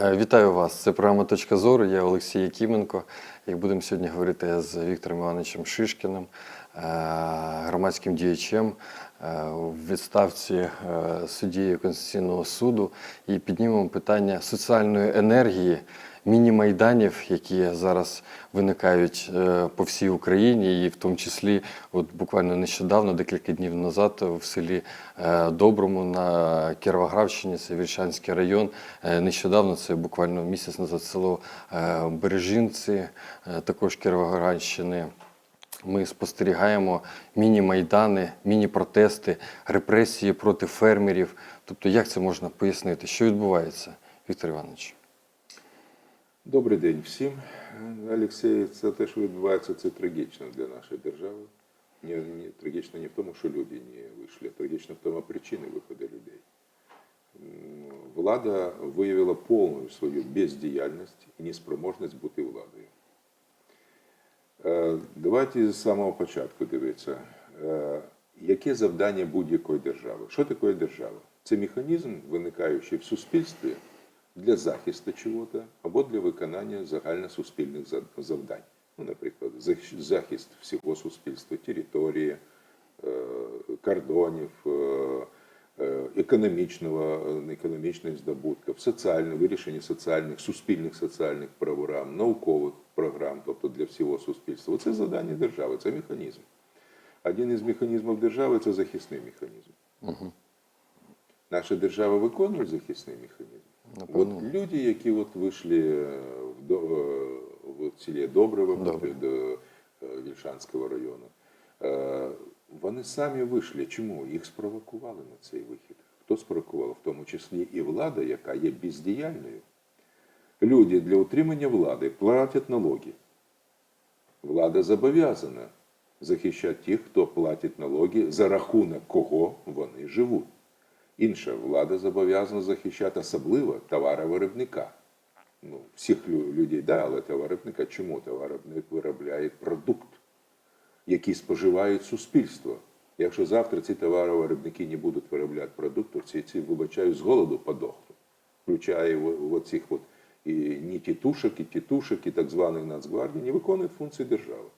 Е, Вітаю вас. Це програма Точка зору. Я Олексій Якименко. І будемо сьогодні говорити з Віктором Івановичем Шишкіним, е, громадським діячем е, у відставці е, суддєю Конституційного суду. І піднімемо питання соціальної енергії, міні-майданів, які зараз виникають е, по всій Україні, і в тому числі, от буквально нещодавно, декілька днів назад, в селі е, Доброму на Кіровоградщині, це Вільшанський район. Е, Нещодавно, це буквально місяць назад, село е, Бережинці, е, також Кіровоградщини. Ми спостерігаємо міні-майдани, міні-протести, репресії проти фермерів. Тобто, як це можна пояснити? Що відбувається, Віктор Іванович? Добрий день всім. Олексій, це те, що відбувається, це трагічно для нашої держави. Не, не, трагічно не в тому, що люди не вийшли, а трагічно в тому причини виходу людей. Влада виявила повну свою бездіяльність і неспроможність бути владою. Е, Давайте з самого початку дивитися, е, яке завдання будь-якої держави. Що таке держава? Це механізм, виникаючий в суспільстві для захисту чого-то або для виконання загальносуспільних завдань. Ну, наприклад, захист всього суспільства, території, е, кордонів, економічного, економічних здобутків, соціальне, вирішення соціальних, суспільних соціальних програм, наукових для всього суспільства. Це завдання держави, це механізм. Один із механізмів держави це захисний механізм. Наша держава виконує захисний механізм. Напевно. От люди, які от вийшли е, в, до, е, в селі Доброве Добре. до е, Вільшанського району, вони самі вийшли. Чому? Їх спровокували на цей вихід. Хто спровокував? В тому числі і влада, яка є бездіяльною. Люди для утримання влади платять налоги. Влада зобов'язана захищати тих, хто платить налоги, за рахунок кого вони живуть. Інша влада зобов'язана захищати особливо товаровиробника. Ну, всіх людей, да, але товаровиробника. Чому товаровиробник виробляє продукт, який споживає суспільство? Якщо завтра ці товаровиробники не будуть виробляти продукт, то ці, ці вибачаю, з голоду подохнуть. Включає в, в оцих от і ні тітушок, і тітушок, і так званих Нацгвардії, не виконують функції держави.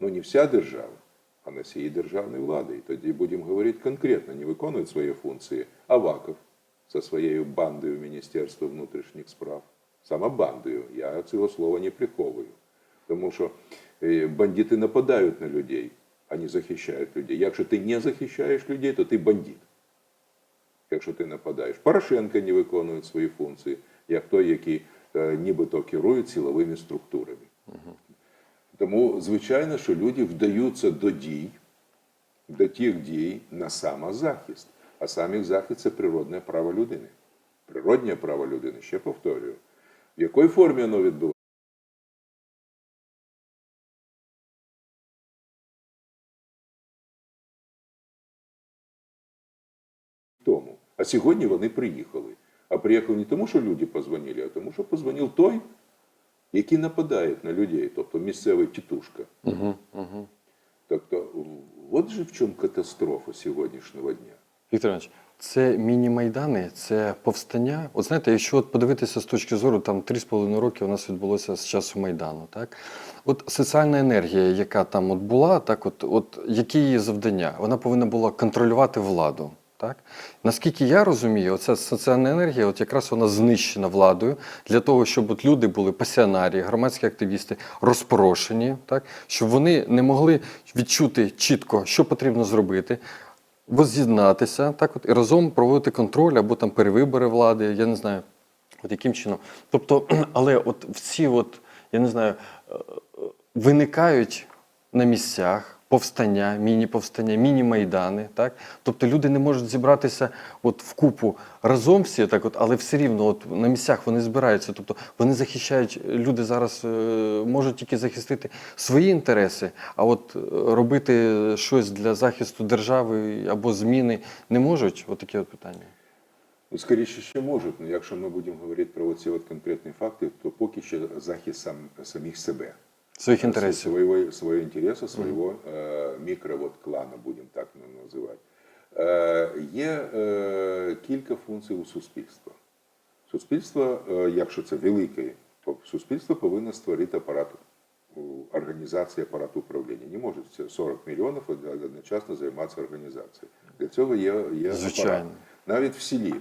Ну не вся держава, а носії державної влади. І тоді будемо говорити конкретно, не виконують свої функції Аваков зі своєю бандою Міністерства внутрішніх справ. Саме бандою. Я цього слова не приховую. Тому що е, бандити нападають на людей, а не захищають людей. Якщо ти не захищаєш людей, то ти бандит. Якщо ти нападаєш. Порошенко не виконує свої функції, як той, який нібито керує силовими структурами. Тому, звичайно, що люди вдаються до дій, до тих дій на самозахист. А самозахист це природне право людини. Природнє право людини, ще повторюю. В якій формі воно відбувається? А сьогодні вони приїхали. А приїхали не тому, що люди позвонили, а тому, що позвонив той, який нападає на людей, тобто місцевий тітушка. Угу, угу. Тобто, от же в чому катастрофа сьогоднішнього дня. Віктор Іванович, це міні-майдани, це повстання. От знаєте, якщо от подивитися з точки зору, там 3,5 роки у нас відбулося з часу Майдану. Так? От соціальна енергія, яка там от була, так от, от які її завдання? Вона повинна була контролювати владу. Так? Наскільки я розумію, оця соціальна енергія, от якраз вона знищена владою для того, щоб от люди були пасіонарії, громадські активісти розпорошені, так? щоб вони не могли відчути чітко, що потрібно зробити, воз'єднатися так от, і разом проводити контроль або там перевибори влади, я не знаю, от яким чином. Тобто, але от всі, от, я не знаю, е, е, виникають на місцях повстання, міні-повстання, міні-майдани. Так? Тобто люди не можуть зібратися от в купу разом всі, так от, але все рівно от, на місцях вони збираються. Тобто вони захищають, люди зараз е, можуть тільки захистити свої інтереси, а от е, робити щось для захисту держави або зміни не можуть. От от питання. Ну, скоріше ще можуть, але якщо ми будемо говорити про ці от конкретні факти, то поки що захист сам, самих себе. Своїх інтересів. Своего, своего интереса, своего е, мікро от, клана, будемо так називати. Є е, кілька функцій у суспільства. Суспільство, е, якщо це велике, то суспільство повинно створити апарат організації апарат управління. Не може це 40 мільйонів одночасно займатися організацією. Для цього є, є Звичайно. апарат. Навіть в селі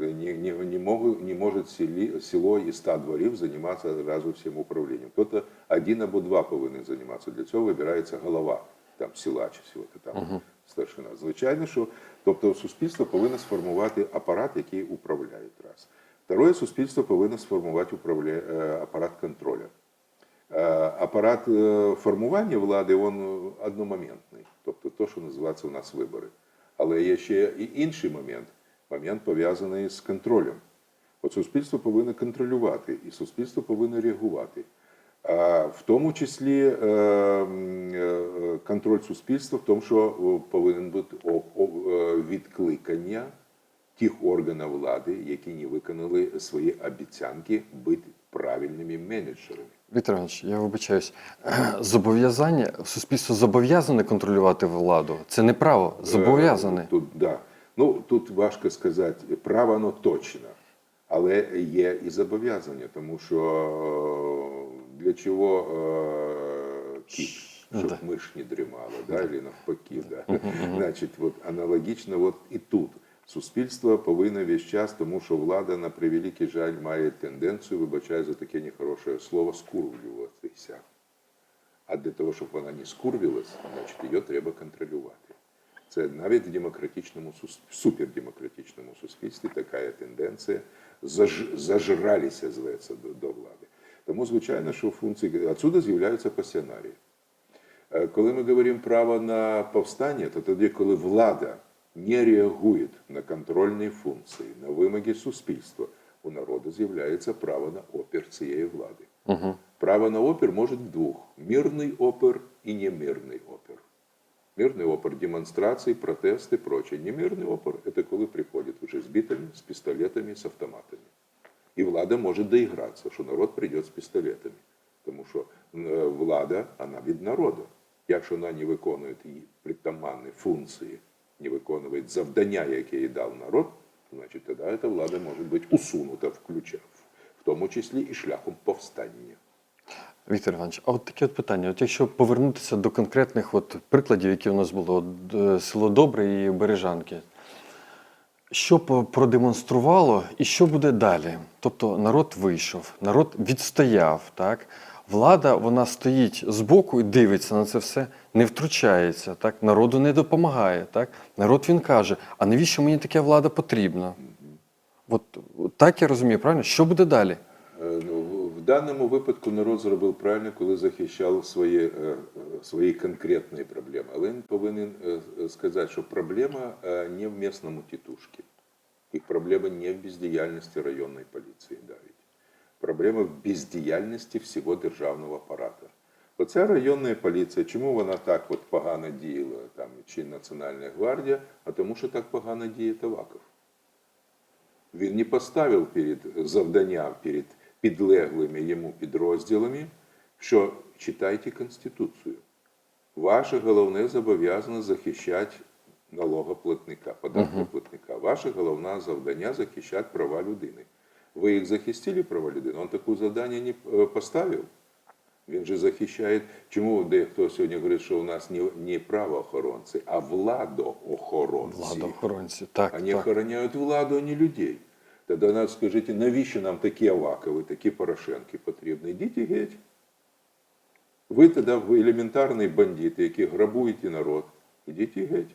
не, не, не, можу, не може селі, село із 100 дворів займатися одразу всім управлінням. Тобто один або два повинні займатися. Для цього вибирається голова там, села чи села, там старшина. Звичайно, що тобто суспільство повинно сформувати апарат, який управляє раз. Второе, суспільство повинно сформувати управля... е, апарат контролю. Е, Апарат е, формування влади він одномоментний, тобто то, що називається у нас вибори. Але є ще і інший момент, момент пов'язаний з контролем. От суспільство повинно контролювати, і суспільство повинно реагувати. А в тому числі е, е, контроль суспільства в тому, що повинен бути е, відкликання тих органів влади, які не виконали свої обіцянки бути правильними менеджерами. Віктор Іванович, я вибачаюсь. Зобов'язання суспільство зобов'язане контролювати владу. Це не право, зобов'язане. Тут, да. Ну, тут важко сказати, право воно точно, але є і зобов'язання, тому що е, для чого е, кіт, щоб Да. миш не дрімала, да, або навпаки. Да. Значить, от, аналогічно от і тут. Суспільство повинно весь час, тому що влада на превеликий жаль має тенденцію, вибачаю за таке нехороше слово, скурвлюватися. А для того, щоб вона не скурвилась, значить її треба контролювати. Це навіть в демократичному супердемократичному суспільстві така є тенденція заж, зажралися зветься до, до влади. Тому, звичайно, що функції отсюда з'являються пасіонарії. Е, Коли ми говоримо право на повстання, то тоді, коли влада не реагує на контрольні функції, на вимоги суспільства, у народу з'являється право на опір цієї влади. Угу. Право на опір може двох: мирний опір і немирний опір. Мирный опор – демонстрации, протесты, прочее. Немирный опор – это коли приходят уже с битами, с пистолетами, с автоматами. І влада може доігратися, що народ прийде з пістолетами. Тому що е, влада, вона від народу. Якщо вона не виконує її притаманні функції, не виконує завдання, яке їй дав народ, то, значить тоді ця влада може бути усунута, включав, в тому числі і шляхом повстання. Віктор Іванович, а от таке от питання: от якщо повернутися до конкретних от прикладів, які у нас було, от, село Добре і Бережанки, що продемонструвало і що буде далі? Тобто народ вийшов, народ відстояв, так? Влада вона стоїть збоку і дивиться на це все, не втручається, так? народу не допомагає. Так? Народ він каже: а навіщо мені така влада потрібна? От, так я розумію, правильно? Що буде далі? Е, ну, даному випадку народ зробив правильно, коли захищав свої, е, е, свої конкретні проблеми. Але він повинен е, сказати, що проблема не в місному тітушці. Їх проблема не в бездіяльності районної поліції навіть. Проблема в бездіяльності всього державного апарату. Оця районна поліція, чому вона так от погано діяла, там, чи Національна гвардія, а тому що так погано діє Таваков. Він не поставив перед завданням, перед підлеглими йому підрозділами, що читайте Конституцію. Ваше головне зобов'язане захищати налогоплатника, податковплатника. Ваше головне завдання захищати права людини. Ви їх захистили права людини? Він таке завдання не е, поставив. Він же захищає. Чому дехто сьогодні говорить, що у нас не, не правоохоронці, а владоохоронці. Владоохоронці. Так, Они так. охороняют владу, а не людей. Тоді нас скажіть, навіщо нам такі Авакови, такі Порошенки потрібні? Йдіть і геть. Ви тоді ви елементарний бандит, які грабуєте народ. Ідіть і геть.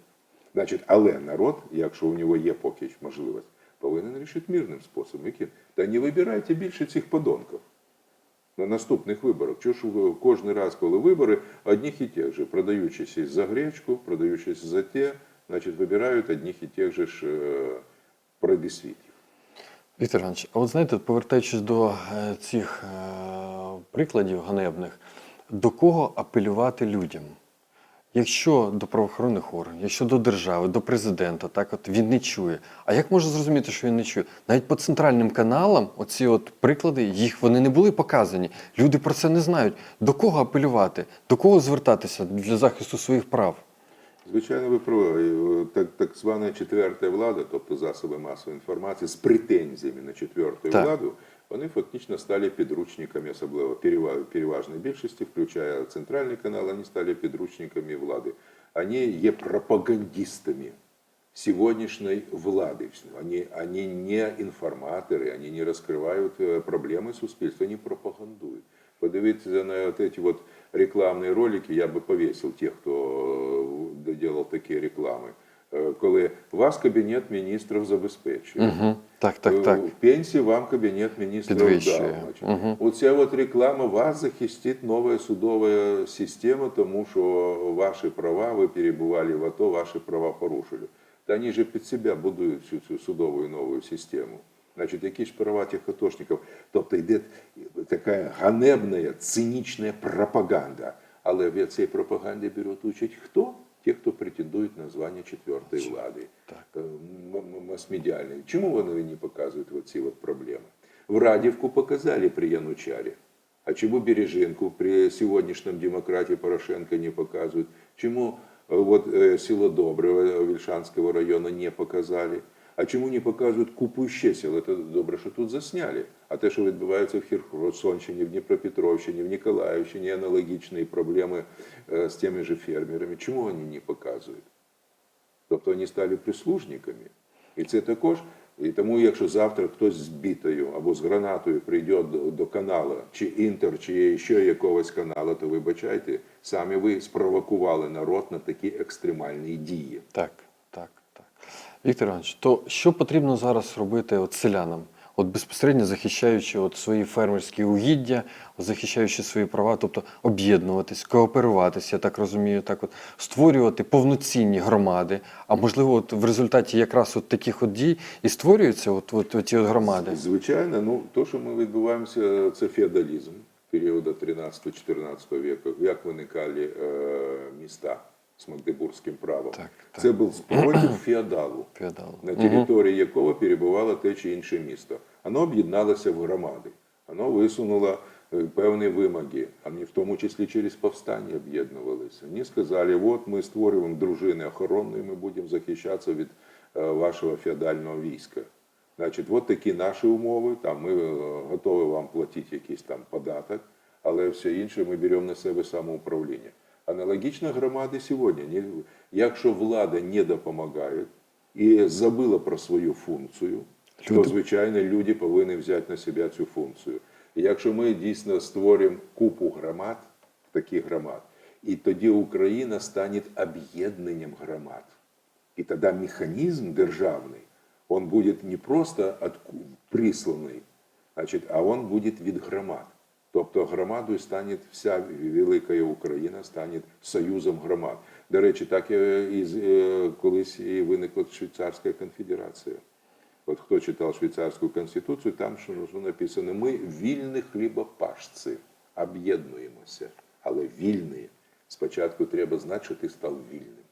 Значить, але народ, якщо у нього є поки можливість, повинен рішити мирним способом. Яким? Та не вибирайте більше цих подонків на наступних виборах. Чого ж ви кожен раз, коли вибори, одних і тих же, продаючися за гречку, продаючись за те, значить, вибирають одних і тих же ж е, прибісвітів. Віктор Іванович, а от знаєте, повертаючись до е, цих е, прикладів ганебних, до кого апелювати людям? Якщо до правоохоронних органів, якщо до держави, до президента, так от він не чує. А як можна зрозуміти, що він не чує? Навіть по центральним каналам, оці от приклади, їх вони не були показані. Люди про це не знають. До кого апелювати, до кого звертатися для захисту своїх прав? Звичайно, ви праві. Е, Так, так звана четверта влада, тобто засоби масової інформації з претензіями на четверту Так. владу, вони фактично стали підручниками, особливо перева- переважної більшості, включая центральний канал, вони стали підручниками влади. Вони є пропагандистами сегодняшней влады. Они, они не информаторы, они не раскрывают э, проблемы суспільства, они пропагандують. Подивіться на вот эти вот рекламные ролики, я би повесил тех, хто е, делал такі реклами. Е, Коли вас кабінет міністрів забезпечує. Угу. Так, так, так. В пенсії вам кабінет міністрів дав. Значить. Оця от реклама вас захистить нова судова система, тому що ваші права, ви перебували в АТО, ваші права порушили. Та вони же під себе будують цю, цю судову нову систему. Значить, які ж права тих атошників? Тобто йде така ганебна, цинічна пропаганда. Але в цій пропаганді беруть участь хто? Ті, хто претендують на звання четвертої влади. Так. Е, м- м- масмедіальної. Чому вони не показують оці от проблеми? В Радівку показали при Янучаре. А чему Береженку при сегодняшнем демократе Порошенко не показывают? Чему э, вот э, село Доброго Вільшанського району не показали? А чому не показують купу ще сел? Це добре, що тут засняли. А те, що відбувається в Херсонщині, в Дніпропетровщині, в Ніколаївщині, аналогічні проблеми е, з тими же фермерами. Чому вони не показують? Тобто вони стали прислужниками. І це також. І тому, якщо завтра хтось з бітою або з гранатою прийде до, до каналу, чи інтер, чи ще якогось каналу, то вибачайте, самі ви спровокували народ на такі екстремальні дії. Так. Віктор Іванович, то що потрібно зараз робити от селянам? От безпосередньо захищаючи от свої фермерські угіддя, захищаючи свої права, тобто об'єднуватись, кооперуватися, я так розумію, так от створювати повноцінні громади. А можливо, от в результаті якраз от таких от дій і створюються от, от, ті от громади. Звичайно, ну то, що ми відбуваємося, це феодалізм періоду 13-14 віку, як виникали е, міста з Магдебурзьким правом. Так, так. Це був спротив феодалу. Феодал. на території якого перебувало те чи інше місто. Воно об'єдналося в громади. Воно висунуло е, певні вимоги, вони в тому числі через повстання об'єднувалися. Вони сказали, от ми створюємо дружини охоронної, ми будемо захищатися від е, вашого феодального війська. Значить, от такі наші умови, там ми е, готові вам платити якийсь там податок, але все інше ми беремо на себе самоуправління. Аналогічно громади сьогодні. Якщо влада не допомагає і забила про свою функцію, то, звичайно, люди повинні взяти на себе цю функцію. І якщо ми дійсно створимо купу громад, таких громад, і тоді Україна стане об'єднанням громад. И тогда механизм державный, он будет не просто присланий, значить, а он будет від громад. Тобто громадою стане вся велика Україна, стане союзом громад. До речі, так і е, колись і виникла Швейцарська конфедерація. От хто читав швейцарську конституцію, там що написано: ми вільні хлібопашці, об'єднуємося, але вільні. Спочатку треба знати, що ти став вільним.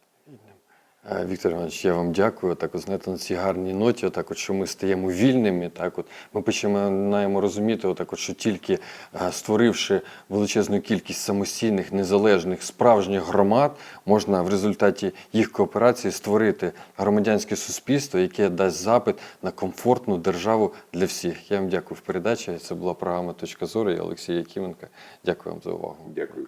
Е, Віктор Іванович, я вам дякую. Так, от, знаєте, на цій гарній ноті, отак, от, що ми стаємо вільними. Так, от, ми починаємо розуміти, отак, от, що тільки е, створивши величезну кількість самостійних, незалежних, справжніх громад, можна в результаті їх кооперації створити громадянське суспільство, яке дасть запит на комфортну державу для всіх. Я вам дякую в передачі. Це була програма Точка зору. Я Олексій Якименко. Дякую вам за увагу. Дякую.